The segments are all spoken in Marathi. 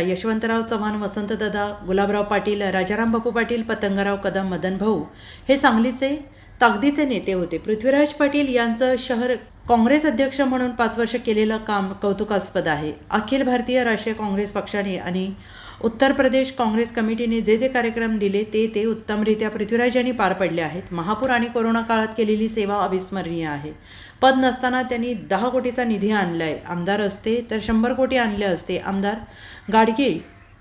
यशवंतराव चव्हाण वसंतदादा गुलाबराव पाटील राजाराम बापू पाटील पतंगराव कदम मदन भाऊ हे सांगलीचे ताकदीचे नेते होते. पृथ्वीराज पाटील यांचं शहर काँग्रेस अध्यक्ष म्हणून पाच वर्ष केलेलं काम कौतुकास्पद आहे. अखिल भारतीय राष्ट्रीय काँग्रेस पक्षाने आणि उत्तर प्रदेश काँग्रेस कमिटीने जे जे कार्यक्रम दिले ते ते उत्तमरित्या पृथ्वीराज यांनी पार पडले आहेत. महापूर आणि कोरोना काळात केलेली सेवा अविस्मरणीय आहे. पद नसताना त्यांनी दहा कोटीचा निधी आणलाय. आमदार असते तर शंभर कोटी आणले असते. आमदार गाडगे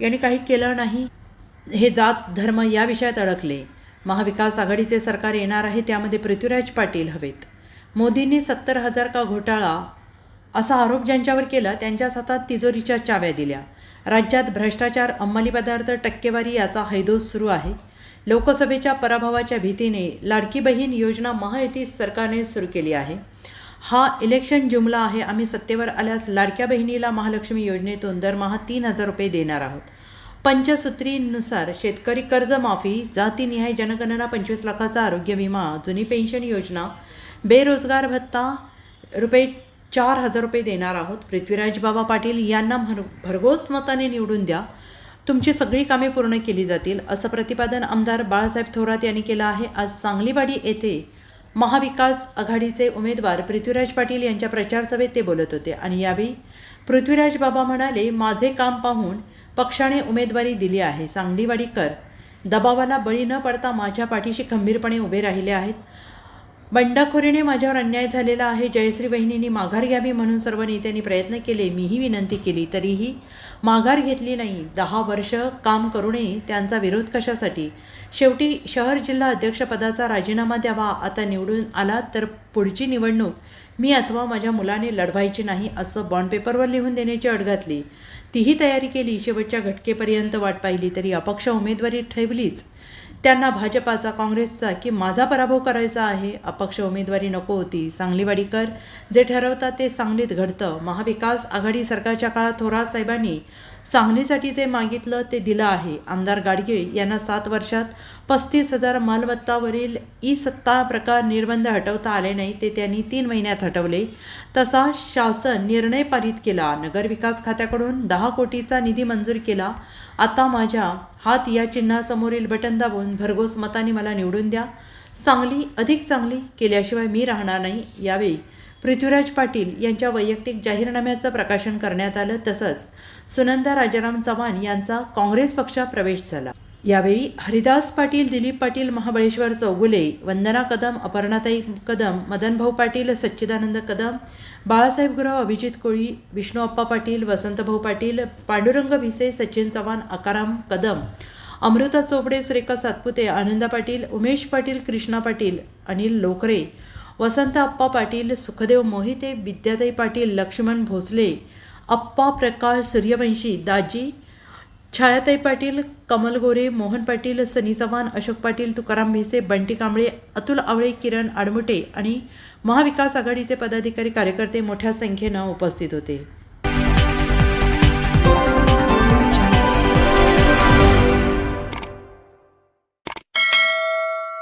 यांनी काही केलं नाही हे जात धर्म या विषयात अडकले. महाविकास आघाडीचे सरकार येणार आहे त्यामध्ये पृथ्वीराज पाटील हवेत. मोदींनी सत्तर हजार का घोटाळा असा आरोप ज्यांच्यावर केला त्यांच्या हातात तिजोरीच्या चाव्या दिल्या. राज्यात भ्रष्टाचार अंमली पदार्थ टक्केवारी याचा हैदोस सुरू आहे. लोकसभेच्या पराभवाच्या भीतीने लाडकी बहीण योजना महायुती सरकारने सुरू केली आहे. हा इलेक्शन जुमला आहे. आम्ही सत्तेवर आल्यास लाडक्या बहिणीला महालक्ष्मी योजनेतून दरमहा तीन हजार रुपये देणार आहोत. पंचसूत्रीनुसार शेतकरी कर्जमाफी जातीनिहाय जनगणना पंचवीस लाखाचा आरोग्य विमा जुनी पेन्शन योजना बेरोजगार भत्ता रुपये चार हजार रुपये देणार आहोत. पृथ्वीराज बाबा पाटील यांना भर भरघोस मताने निवडून द्या. तुमची सगळी कामे पूर्ण केली जातील असं प्रतिपादन आमदार बाळासाहेब थोरात यांनी केलं आहे. आज सांगलीवाडी येथे महाविकास आघाडीचे उमेदवार पृथ्वीराज पाटील यांच्या प्रचारसभेत ते बोलत होते आणि यावेळी पृथ्वीराज बाबा म्हणाले माझे काम पाहून पक्षाने उमेदवारी दिली आहे. सांगलीवाडीकर दबावाला बळी न पडता माझ्या पाठीशी खंबीरपणे उभे राहिले आहेत. बंडखोरीने माझ्यावर अन्याय झालेला आहे. जयश्री बहिणींनी माघार घ्यावी म्हणून सर्व नेत्यांनी प्रयत्न केले. मीही विनंती केली. तरीही माघार घेतली नाही. दहा वर्ष काम करूनही त्यांचा विरोध कशासाठी? शेवटी शहर जिल्हा अध्यक्षपदाचा राजीनामा द्यावा. आता निवडून आला तर पुढची निवडणूक मी अथवा माझ्या मुलाने लढवायची नाही असं बॉन्ड पेपरवर लिहून देण्याची अट घातली. तीही तयारी केली. शेवटच्या घटकेपर्यंत वाट पाहिली तरी अपक्ष उमेदवारी ठेवलीच. त्यांना भाजपाचा काँग्रेसचा की माझा पराभव करायचा आहे अपक्ष उमेदवारी नको होती सांगलीवाडीकर जे ठरवतात ते सांगलीत घडतं. महाविकास आघाडी सरकारच्या काळात थोरात साहेबांनी सांगलीसाठी जे मागितलं ते दिलं आहे. आमदार गाडगीळ यांना सात वर्षात पस्तीस हजार मालमत्तावरील ई सत्ता प्रकार निर्बंध हटवता आले नाही ते त्यांनी तीन महिन्यात हटवले. तसा शासन निर्णय पारित केला. नगरविकास खात्याकडून दहा कोटीचा निधी मंजूर केला. आता माझ्या हात या चिन्हासमोरील बटन दाबून भरघोस मताने मला निवडून द्या. चांगली अधिक चांगली केल्याशिवाय मी राहणार नाही. यावेळी पृथ्वीराज पाटील यांच्या वैयक्तिक जाहीरनाम्याचं प्रकाशन करण्यात आलं तसंच सुनंदा राजाराम चव्हाण यांचा काँग्रेस पक्षात प्रवेश झाला. यावेळी हरिदास पाटील दिलीप पाटील महाबळेश्वर चौगुले वंदना कदम अपर्णाताई कदम मदनभाऊ पाटील सच्चिदानंद कदम बाळासाहेब गुराव अभिजित कोळी विष्णू अप्पा पाटील वसंतभाऊ पाटील पांडुरंग भिसे सचिन चव्हाण अकाराम कदम अमृता चोपडे सुरेखा सातपुते आनंदा पाटील उमेश पाटील कृष्णा पाटील अनिल लोकरे वसंत अप्पा पाटील सुखदेव मोहिते विद्याताई पाटील लक्ष्मण भोसले अप्पा प्रकाश सूर्यवंशी दाजी छायाताई पाटील कमल गोरे मोहन पाटील सनी चव्हाण अशोक पाटील तुकाराम भिसे बंटी कांबळे अतुल आवळे किरण आडमुटे आणि महाविकास आघाडीचे पदाधिकारी कार्यकर्ते मोठ्या संख्येनं उपस्थित होते.